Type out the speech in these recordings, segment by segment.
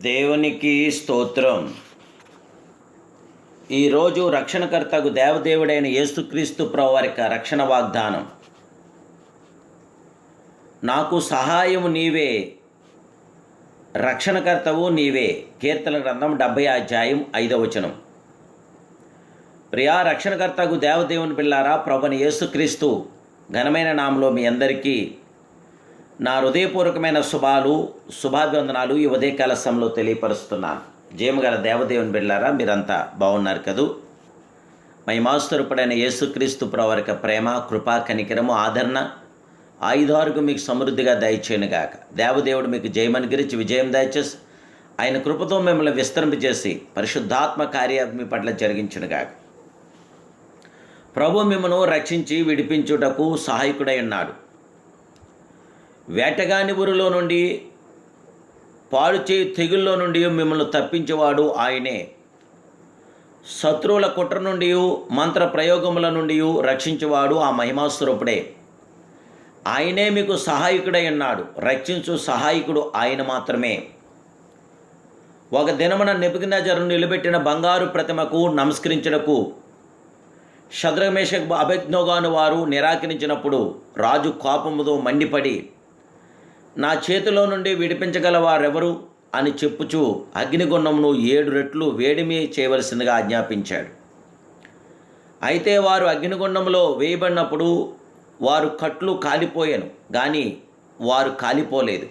దేవునికి స్తోత్రం. ఈరోజు రక్షణకర్తకు దేవదేవుడైన యేసుక్రీస్తు ప్రవారిక రక్షణ వాగ్దానం. నాకు సహాయము నీవే. రక్షణకర్తవు నీవే. కీర్తన గ్రంథం డెబ్బై అధ్యాయం ఐదవ వచనం. ప్రియా రక్షణకర్తకు దేవదేవుని పిల్లారా ప్రభుని యేసుక్రీస్తు ఘనమైన నామలో మీ అందరికీ నా హృదయపూర్వకమైన శుభాలు శుభాభివందనాలు ఈ ఉదయకాల సమయంలో తెలియపరుస్తున్నాను. జయమగల దేవదేవుని బిళ్ళారా మీరంతా బాగున్నారు కదూ? మహిమాస్తురపుడైన యేసుక్రీస్తు ప్రవరక ప్రేమ కృపా కనికరము ఆదరణ ఆయుధారుకు మీకు సమృద్ధిగా దయచేయనుగాక. దేవదేవుడు మీకు జయమనుగిరించి విజయం దయచేసి ఆయన కృపతో మిమ్మల్ని విస్తరింపజేసి పరిశుద్ధాత్మ కార్య మీ పట్ల జరిగించునుగాక. ప్రభు మిమ్మను రక్షించి విడిపించుటకు సహాయకుడై ఉన్నాడు. వేటగాని ఊరిలో నుండి పాడు చేయి తెగుల్లో నుండి మిమ్మల్ని తప్పించేవాడు ఆయనే. శత్రువుల కుట్ర నుండి మంత్ర ప్రయోగముల నుండి రక్షించేవాడు ఆ మహిమాస్వరూపుడే. ఆయనే మీకు సహాయకుడై ఉన్నాడు. రక్షించు సహాయకుడు ఆయన మాత్రమే. ఒక దినమున నెబుకినజరు నిలబెట్టిన బంగారు ప్రతిమకు నమస్కరించుటకు శద్రమేషక్ అభిజ్ఞోగాను వారు నిరాకరించినప్పుడు రాజు కోపముతో మండిపడి నా చేతిలో నుండి విడిపించగల వారెవరు అని చెప్పుచూ అగ్నిగుండమును ఏడు రెట్లు వేడిమి చేయవలసిందిగా ఆజ్ఞాపించాడు. అయితే వారు అగ్నిగుండంలో వేయబడినప్పుడు వారు కట్లు కాలిపోయాను కానీ వారు కాలిపోలేదు.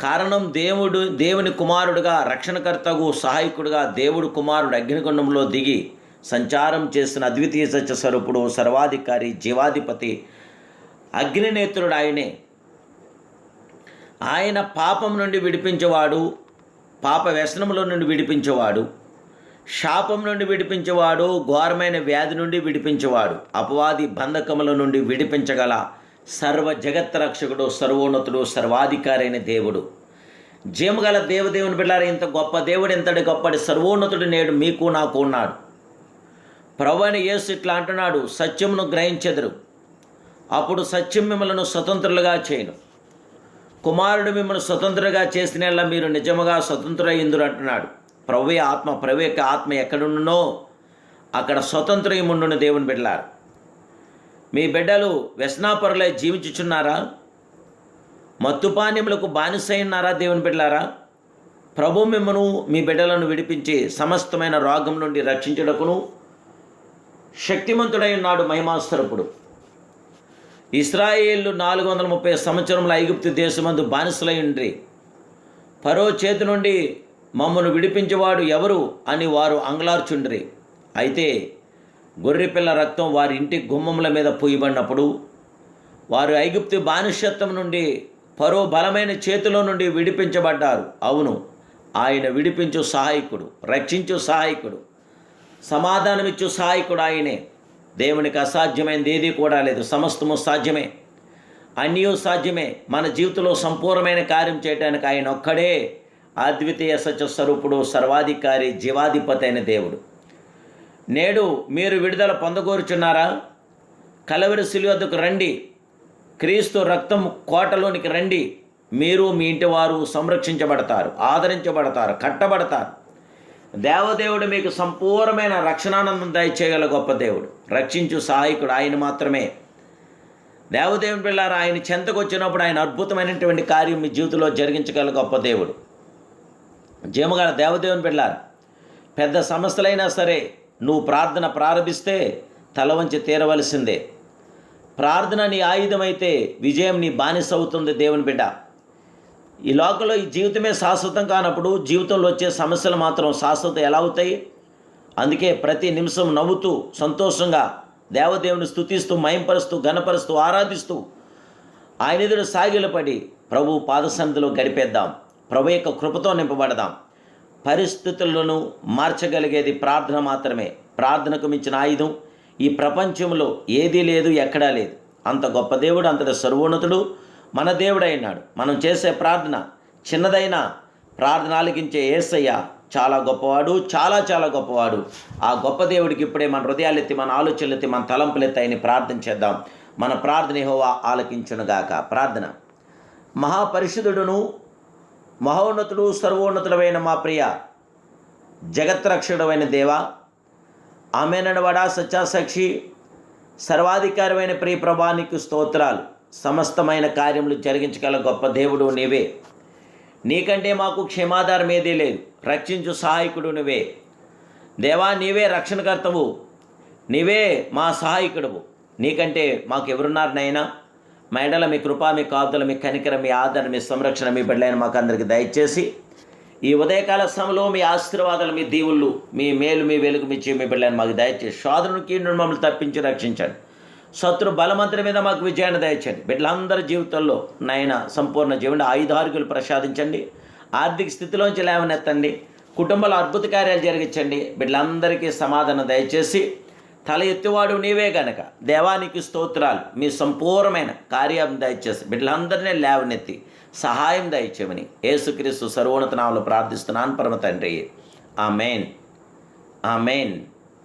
కారణం దేవుడు దేవుని కుమారుడుగా రక్షణకర్తకు సహాయకుడుగా దేవుడు కుమారుడు అగ్నిగుండంలో దిగి సంచారం చేసిన అద్వితీయ సత్య స్వరూపుడు సర్వాధికారి జీవాధిపతి అగ్నినేత్రుడు ఆయనే. ఆయన పాపం నుండి విడిపించేవాడు పాప వ్యసనముల నుండి విడిపించేవాడు శాపం నుండి విడిపించేవాడు ఘోరమైన వ్యాధి నుండి విడిపించేవాడు అపవాది బంధకముల నుండి విడిపించగల సర్వ జగత్ రక్షకుడు సర్వోన్నతుడు సర్వాధికారైన దేవుడు. జీమగల దేవదేవుని బిళ్ళారు ఇంత గొప్ప దేవుడు ఇంతటి గొప్పటి సర్వోన్నతుడు నేడు మీకు నాకు ఉన్నాడు. ప్రవణ యేసు ఇట్లా అంటున్నాడు సత్యమును గ్రహించెదరు. అప్పుడు సత్యం మిమ్మలను స్వతంత్రులుగా చేయను. కుమారుడు మిమ్మల్ని స్వతంత్రంగా చేసిన మీరు నిజముగా స్వతంత్ర ఇందురు అంటున్నాడు ప్రభు ఆత్మ ప్రభు యొక్క ఆత్మ ఎక్కడుండునో అక్కడ స్వతంత్రయముండును దేవుని బిడ్డలారు. మీ బిడ్డలు వ్యసనాపరులై జీవించుచున్నారా? మత్తుపానీములకు బానిసై ఉన్నారా దేవుని బిడ్డలారా? ప్రభు మిమ్మను మీ బిడ్డలను విడిపించి సమస్తమైన రోగం నుండి రక్షించుటకును శక్తిమంతుడై ఉన్నాడు మహిమాస్తరపుడు ఇస్రాయేళ్ళు నాలుగు వందల ముప్పై సంవత్సరముల ఐగుప్తు దేశమందు బానిసలై పరో చేతి నుండి మమ్మను విడిపించేవాడు ఎవరు అని వారు అంగలార్చుండ్రి. అయితే గొర్రెపిల్ల రక్తం వారి ఇంటి గుమ్మముల మీద పూయబడినప్పుడు వారు ఐగుప్తు బానిసత్వం నుండి పరో బలమైన చేతిలో నుండి విడిపించబడ్డారు. అవును ఆయన విడిపించు సహాయకుడు రక్షించు సహాయకుడు సమాధానమిచ్చు సహాయకుడు ఆయనే. దేవునికి అసాధ్యమైనది ఏది కూడా లేదు. సమస్తము సాధ్యమే. అన్యూ సాధ్యమే. మన జీవితంలో సంపూర్ణమైన కార్యం చేయడానికి ఆయన ఒక్కడే అద్వితీయ సత్య స్వరూపుడు సర్వాధికారి జీవాధిపతి అయిన దేవుడు. నేడు మీరు విడుదల పొందగోరుచున్నారా? కలవరి సిలువద్దకు రండి. క్రీస్తు రక్తం కోటలోనికి రండి. మీరు మీ ఇంటి వారు సంరక్షించబడతారు ఆదరించబడతారు కట్టబడతారు. దేవదేవుడు మీకు సంపూర్ణమైన రక్షణానందం దయచేయగల గొప్ప దేవుడు. రక్షించు సహాయకుడు ఆయన మాత్రమే. దేవదేవుని పిల్లారు ఆయన చెంతకు వచ్చినప్పుడు ఆయన అద్భుతమైనటువంటి కార్యం మీ జీవితంలో జరిగించగల గొప్ప దేవుడు. జీమగల దేవదేవుని పిల్లారు పెద్ద సమస్యలైనా సరే నువ్వు ప్రార్థన ప్రారంభిస్తే తల వంచి తీరవలసిందే. ప్రార్థన నీ ఆయుధమైతే విజయం నీ బానిస అవుతుంది దేవుని బిడ్డ. ఈ లోకంలో ఈ జీవితమే శాశ్వతం కానప్పుడు జీవితంలో వచ్చే సమస్యలు మాత్రం శాశ్వతం ఎలా అవుతాయి? అందుకే ప్రతి నిమిషం నవ్వుతూ సంతోషంగా దేవదేవుని స్థుతిస్తూ మయంపరుస్తూ గణపరుస్తూ ఆరాధిస్తూ ఆయన ఎదురు సాగిలపడి ప్రభు పాదసన్నిధిలో గడిపేద్దాం. ప్రభు యొక్క కృపతో నింపబడదాం. పరిస్థితులను మార్చగలిగేది ప్రార్థన మాత్రమే. ప్రార్థనకు మించిన ఆయుధం ఈ ప్రపంచంలో ఏదీ లేదు ఎక్కడా లేదు. అంత గొప్ప దేవుడు అంతటి సర్వోన్నతుడు మన దేవుడైనాడు. మనం చేసే ప్రార్థన చిన్నదైన ప్రార్థన ఆలకించే ఏసయ్య చాలా గొప్పవాడు చాలా చాలా గొప్పవాడు. ఆ గొప్ప దేవుడికి ఇప్పుడే మన హృదయాలెత్తి మన ఆలోచనలెత్తి మన తలంపులెత్తి ఆయన ప్రార్థన చేద్దాం. మన ప్రార్థన హోవా ఆలకించునుగాక ప్రార్థన. మహాపరిశుద్ధుడును మహోన్నతుడు సర్వోన్నతుడమైన మా ప్రియ జగత్రక్షకుడమైన దేవ ఆమెనడవడా సత్యాసాక్షి సర్వాధికారమైన ప్రియ ప్రభానికి స్తోత్రాలు. సమస్తమైన కార్యములు జరిగించగల గొప్ప దేవుడు నీవే. నీకంటే మాకు క్షమాధారం ఏదీ లేదు. రక్షించు సహాయకుడు నువ్వే. దేవా నీవే రక్షణకర్తవు. నీవే మా సహాయకుడువు. నీకంటే మాకు ఎవరున్నారు నైనా మా ఎడల మీ కృప మీ కాపుదల మీ కనికరం మీ ఆదరణ మీ సంరక్షణ మీ బిడ్డలైన మాకు అందరికి దయచేసి ఈ ఉదయకాల సమయంలో మీ ఆశీర్వాదాలు మీ దీవుళ్ళు మీ మేలు మీ వెలుగు మీ చే మీ బిడ్డలైన మాకు దయచేసి శోధనకి నుండి మమ్మల్ని తప్పించి రక్షించండి. శత్రు బలమంత్రి మీద మాకు విజయాన్ని దయచండి బిడ్డలందరి జీవితంలో నాయన సంపూర్ణ జీవన ఆయుధారుగులు ప్రసాదించండి. ఆర్థిక స్థితిలోంచి లేవనెత్తండి. కుటుంబాల అద్భుత కార్యాలు జరిగించండి. బిడ్డలందరికీ సమాధానం దయచేసి తల ఎత్తివాడు నీవే గనక. దేవానికి స్తోత్రాలు. మీ సంపూర్ణమైన కార్యం దయచేసి బిడ్డలందరినీ లేవనెత్తి సహాయం దయచేయమని యేసుక్రీస్తు సర్వోన్నత ప్రార్థిస్తున్నాను. పరమ తండ్రి. Amen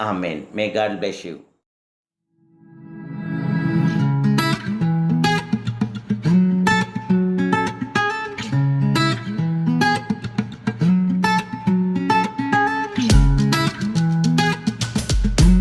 amen may God bless you